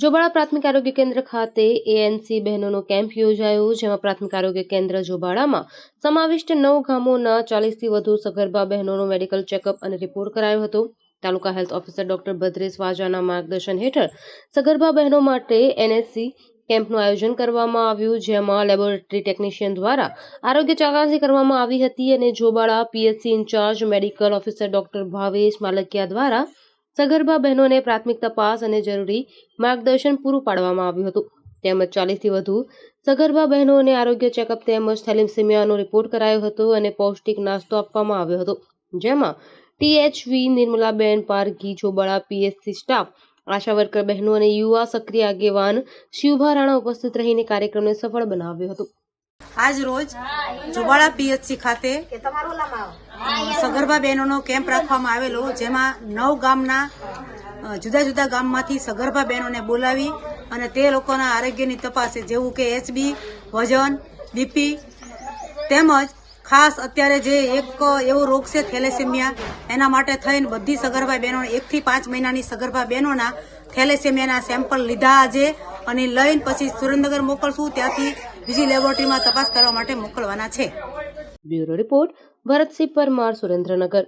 જોબાળા પ્રાથમિક આરોગ્ય કેન્દ્ર ખાતે એએનસી બહેનોનો કેમ્પ યોજાયો, જેમાં પ્રાથમિક આરોગ્ય કેન્દ્ર જોબાળામાં સમાવિષ્ટ નવ ગામોના ચાલીસથી વધુ સગર્ભા બહેનોનો મેડિકલ ચેકઅપ અને રિપોર્ટ કરાયો હતો. તાલુકા હેલ્થ ઓફિસર ડોક્ટર ભદ્રેશ વાજાના માર્ગદર્શન હેઠળ સગર્ભા બહેનો માટે એનએસસી કેમ્પનું આયોજન કરવામાં આવ્યું, જેમાં લેબોરેટરી ટેકનિશિયન દ્વારા આરોગ્ય ચકાસણી કરવામાં આવી હતી અને Jobala PHC in charge medical officer doctor Bhavesh Malkiya દ્વારા સગર્ભા બહેનોને પ્રાથમિક તપાસ અને જરૂરી માર્ગદર્શન પૂરું પાડવામાં આવ્યું હતું. તેમજ ચાલીસથી વધુ સગર્ભા બહેનોને આરોગ્ય ચેકઅપ તેમજ થેલિમસિમિયાનો રિપોર્ટ કરાયો હતો અને પૌષ્ટિક નાસ્તો આપવામાં આવ્યો હતો. જેમાં THV Nirmalaben Parghi, Jobala PHC staff, ASHA worker બહેનો અને યુવા સક્રિય આગેવાન શિવભા રાણા ઉપસ્થિત રહીને કાર્યક્રમને સફળ બનાવ્યો હતો. આજ રોજ જોબાળા પીએચસી ખાતે સગર્ભા બહેનોનો કેમ્પ રાખવામાં આવેલો, જેમાં નવ ગામના જુદા જુદા ગામમાંથી સગર્ભા બહેનોને બોલાવી અને તે લોકોના આરોગ્યની તપાસ જેવું કે એચબી વજન, બીપી તેમજ ખાસ અત્યારે જે એક એવો રોગ છે, થેલેસેમિયા, એના માટે થઈને બધી સગર્ભા બહેનો એકથી પાંચ મહિનાની સગર્ભા બહેનોના થેલેસેમિયાના સેમ્પલ લીધા આજે અને લઈને પછી સુરેન્દ્રનગર મોકલશું. ત્યાંથી બીજી લેબોરેટરીમાં તપાસ કરવા માટે મોકલવાના છે. Bureau report Bharatsinh Parmar Surendranagar.